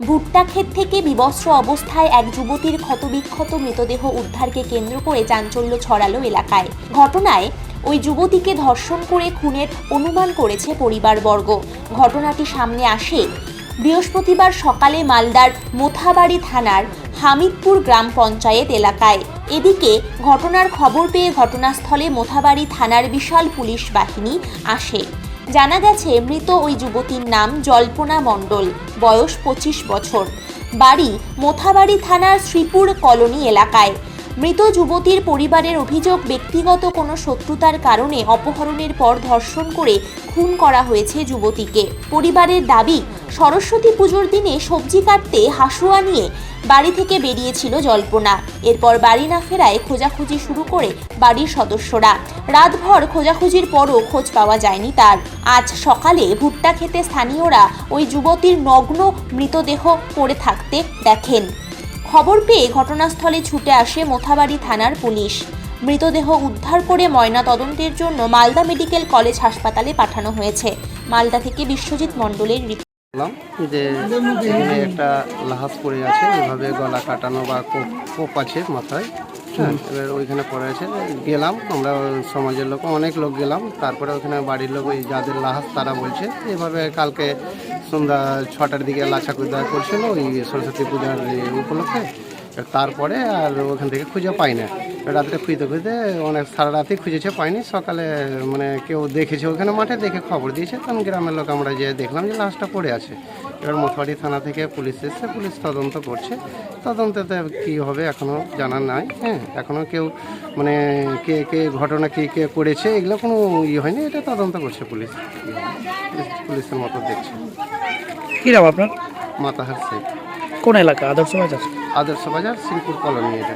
ভুট্টা ক্ষেত থেকে বিবস্ত্র অবস্থায় এক যুবতীর ক্ষতবিক্ষত মৃতদেহ উদ্ধারকে কেন্দ্র করে চাঞ্চল্য ছড়ালো এলাকায়। ঘটনায় ওই যুবতীকে ধর্ষণ করে খুনের অনুমান করেছে পরিবারবর্গ। ঘটনাটি সামনে আসে বৃহস্পতিবার সকালে মালদার মোথাবাড়ি থানার হামিদপুর গ্রাম পঞ্চায়েত এলাকায়। এদিকে ঘটনার খবর পেয়ে ঘটনাস্থলে মোথাবাড়ি থানার বিশাল পুলিশ বাহিনী আসে। জানা গেছে, মৃত ওই যুবতীর নাম জল্পনা মণ্ডল, বয়স পঁচিশ বছর। বাড়ি মোথাবাড়ি থানার শ্রীপুর কলোনি এলাকায়। মৃত যুবতীর পরিবারের অভিযোগ, ব্যক্তিগত কোনো শত্রুতার কারণে অপহরণের পর ধর্ষণ করে খুন করা হয়েছে যুবতীকে। পরিবারের দাবি, সরস্বতী পুজোর দিনে সবজি কাটতে হাসুয়া নিয়ে বাড়ি থেকে বেরিয়েছিল জল্পনা। এরপর বাড়ি না ফেরায় খোঁজাখুঁজি শুরু করে বাড়ির সদস্যরা। রাতভর খোঁজাখুঁজির পরও খোঁজ পাওয়া যায়নি তার। আজ সকালে ভুট্টা খেতে স্থানীয়রা ওই যুবতীর নগ্ন মৃতদেহ পড়ে থাকতে দেখেন। খবর পেয়ে ঘটনাস্থলে ছুটে আসে মোথাবাড়ি থানার পুলিশ। মৃতদেহ উদ্ধার করে ময়না তদন্তের জন্য মালদা মেডিকেল কলেজ হাসপাতালে পাঠানো হয়েছে। মালদা থেকে বিশ্বজিৎ মণ্ডলের যে এখানে একটা লাহাস পড়ে আছে এভাবে গলা কাটানো বা কোপ কোপ আছে মাথায়। হ্যাঁ। এবার ওইখানে পড়ে আছে। গেলাম আমরা সমাজের লোক অনেক লোক গেলাম। তারপরে ওখানে বাড়ির লোক ওই যাদের লাহাস তারা বলছে এভাবে কালকে সন্ধ্যা ছটার দিকে লাচা কুদা করছিল ওই সরস্বতী পূজার উপলক্ষে। তারপরে আর ওখান থেকে খুঁজে পাই না রাত্রে খুঁজতে খুঁজতে অনেক সারা রাতে খুঁজেছে, পাইনি। সকালে মানে কেউ দেখেছে ওখানে মাঠে, দেখে খবর দিয়েছে। তখন গ্রামের লোক আমরা যে দেখলাম যে লাশটা পড়ে আছে। এবার মথবাড়ি থানা থেকে পুলিশ এসছে পুলিশ তদন্ত করছে। তদন্ততে কী হবে এখনও জানা নাই হ্যাঁ এখনও কেউ মানে কে কে ঘটনা কে কে করেছে এগুলো কোনো ইয়ে হয়নি এটা তদন্ত করছে পুলিশ। পুলিশ- পুলিশের মতো দেখছে। কি নাম আপনার? মাতাহার শেখ। কোন এলাকা? আদর্শ বাজার? আদর্শ বাজার শ্রীপুর কলোনি এটা।